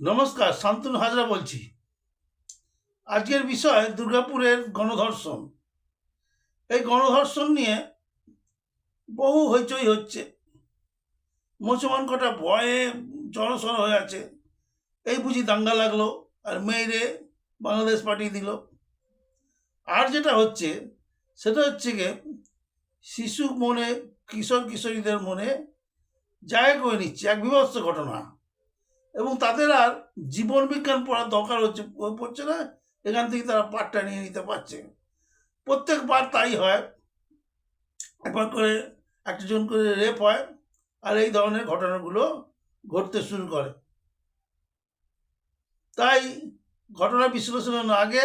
নমস্কার, শান্তনু হাজরা বলছি। আজকের বিষয় দুর্গাপুরের গণধর্ষণ। এই গণধর্ষণ নিয়ে বহু হইচই হচ্ছে। মুসলমান কটা ভয়ে জড়সড় হয়ে আছে। এই বুঝি দাঙ্গা লাগল আর মেয়েরে বাংলাদেশ পাঠিয়ে দিল। আর যেটা হচ্ছে, সেটা হচ্ছে গিয়ে শিশু মনে কিশোর কিশোরীদের মনে জায়গা করে নিচ্ছে। এক বিভৎস ঘটনা। এবং তাদের আর জীবন বিজ্ঞান পড়ার দরকার হচ্ছে পড়ছে না, এখান থেকে তারা পাঠটা নিয়ে নিতে পারছে। প্রত্যেকবার তাই হয়। একবার করে একটা জন করে রেপ হয় আর এই ধরনের ঘটনাগুলো ঘটতে শুরু করে। তাই ঘটনা বিশ্লেষণের আগে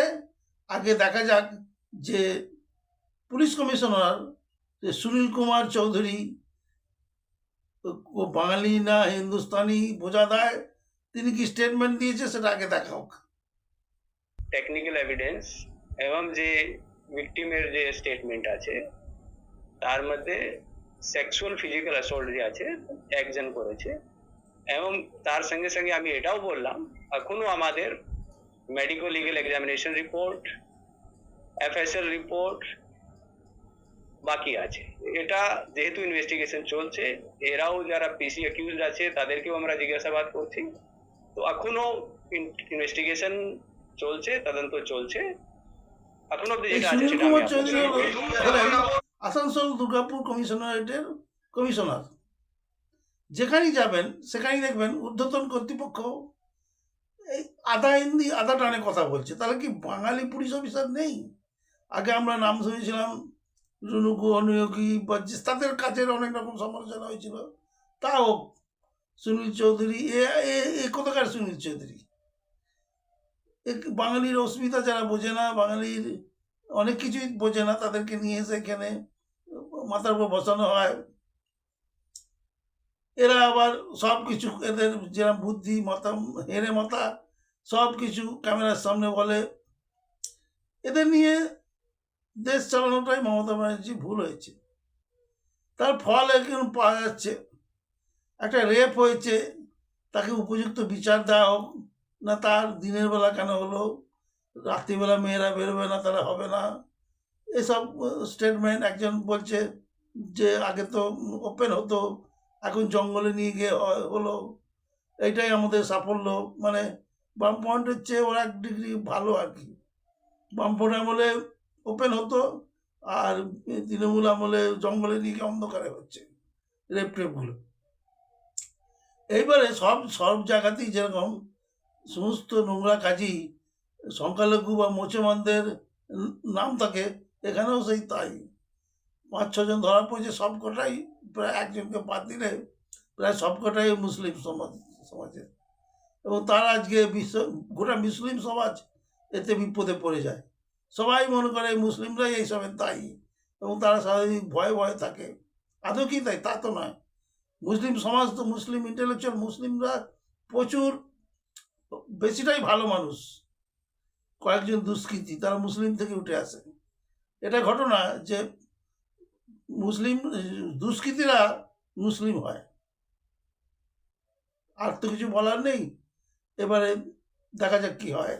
আগে দেখা যাক যে পুলিশ কমিশনার যে সুনীল কুমার চৌধুরী বাঙালি না, হিন্দুস্তানি বোঝা দেয় তিনি কি স্টেটমেন্ট দিয়েছে সেটা আগে দেখা হোক। টেকনিক্যাল এভিডেন্স এবং যে ভিকটিমের যে স্টেটমেন্ট আছে, তার মধ্যে সেক্সুয়াল ফিজিক্যাল অ্যাসল্ট যে আছে, একজন করেছে এবং তার সঙ্গে সঙ্গে আমি এটাও বললাম, এখনও আমাদের medical legal examination report FSL report বাকি আছে। এটা যেহেতু ইনভেস্টিগেশন চলছে, এরাও যারা পিসি অ্যাকিউজড আছে, তাদেরকেও আমরা জিজ্ঞাসাবাদ করছি। তো এখনও ইনভেস্টিগেশন চলছে তদন্ত চলছে। এখন অব্দি যেটা আছে সেটা। আসানসোল দুর্গাপুর কমিশনারেটের কমিশনার। যেখানেই যাবেন সেখানেই দেখবেন ঊর্ধ্বতন কর্তৃপক্ষ এই আধা হিন্দি আধা টানে কথা বলছে। তাহলে কি বাঙালি পুলিশ অফিসার নেই? আগে আমরা নাম শুনেছিলাম রুনুকু অনুয়োগী বজ্জিস তাদের কাজের অনেক রকম সমালোচনা হয়েছিল। তাও সুনীল চৌধুরী, এ, এ- কোথাকার সুনীল চৌধুরী? বাঙালির অসুবিধা যারা বোঝে না, বাঙালির অনেক কিছুই বোঝে না, তাদেরকে নিয়ে এসে এখানে মাথার উপর বসানো হয়। এরা আবার সব কিছু এদের যেরকম বুদ্ধি, মাথা হেরে মাথা সব কিছু ক্যামেরার সামনে বলে। এদের নিয়ে দেশ চালানোটাই মমতা ব্যানার্জি ভুল হয়েছে। তার ফল এখন পাওয়া যাচ্ছে। একটা রেপ হয়েছে, তাকে উপযুক্ত বিচার দেওয়া হোক, না তার দিনের বেলা কেন হলো, রাত্রিবেলা মেয়েরা বেরোবে না, তারা হবে না, এসব স্টেটমেন্ট একজন বলছে যে আগে তো ওপেন হতো, এখন জঙ্গলে নিয়ে গিয়ে হলো, এইটাই আমাদের সাফল্য মানে বামপন্টের চেয়ে ওরা এক ডিগ্রি ভালো আর কি। বামপন্ট আমলে ওপেন হতো, আর তৃণমূল আমলে জঙ্গলে নিয়ে গিয়ে অন্ধকারে হচ্ছে রেপ টেপগুলো এইবারে সব সব জায়গাতেই যেরকম সমস্ত নোংরা কাজই সংখ্যালঘু বা মুসলমানদের নাম থাকে, এখানেও সেই তাই। পাঁচ, ছজন ধরা পড়েছে সব কটাই প্রায় একজনকে বাদ দিলে প্রায় সব কটাই মুসলিম সমাজ, সমাজের। এবং তারা আজকে বিশ্ব, গোটা মুসলিম সমাজ এতে বিপদে পড়ে যায়। সবাই মনে করে মুসলিমরাই এইসবের দায়ী এবং তারা স্বাভাবিক ভয়ে ভয়ে থাকে। আদৌ কি তাই? তা তো নয়। মুসলিম সমাজ তো মুসলিম ইন্টেলেকচুয়াল মুসলিমরা প্রচুর, বেশিটাই ভালো মানুষ। কয়েকজন দুষ্কৃতী, তারা মুসলিম থেকে উঠে আসে এটা ঘটনা যে মুসলিম, দুষ্কৃতীরা মুসলিম হয়। আর তো কিছু বলার নেই। এবারে দেখা যাক কি হয়।